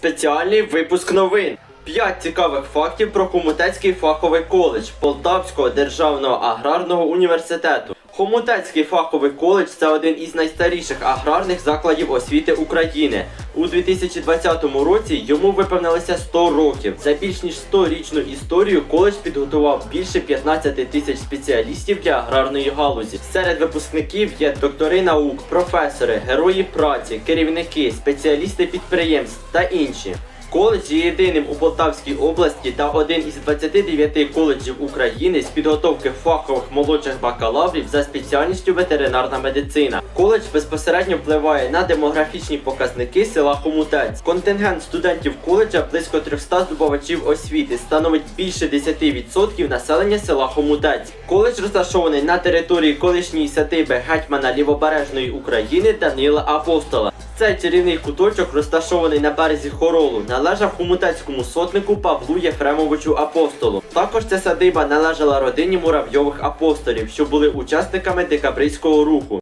Спеціальний випуск новин. П'ять цікавих фактів про Комутецький фаховий коледж Полтавського державного аграрного університету. Хомутецький фаховий коледж це один із найстаріших аграрних закладів освіти України. У 2020 році йому виповнилося 100 років. За більш ніж 100-річну історію коледж підготував більше 15 тисяч спеціалістів для аграрної галузі. Серед випускників є доктори наук, професори, герої праці, керівники, спеціалісти підприємств та інші. Коледж є єдиним у Полтавській області та один із 29 коледжів України з підготовки фахових молодших бакалаврів за спеціальністю ветеринарна медицина. Коледж безпосередньо впливає на демографічні показники села Хомутець. Контингент студентів коледжа близько 300 здобувачів освіти становить більше 10% населення села Хомутець. Коледж розташований на території колишньої садиби гетьмана Лівобережної України Данила Апостола. Цей чарівний куточок, розташований на березі Хоролу, належав хомутецькому сотнику Павлу Єфремовичу Апостолу. Також ця садиба належала родині муравйових апостолів, що були учасниками декабристського руху.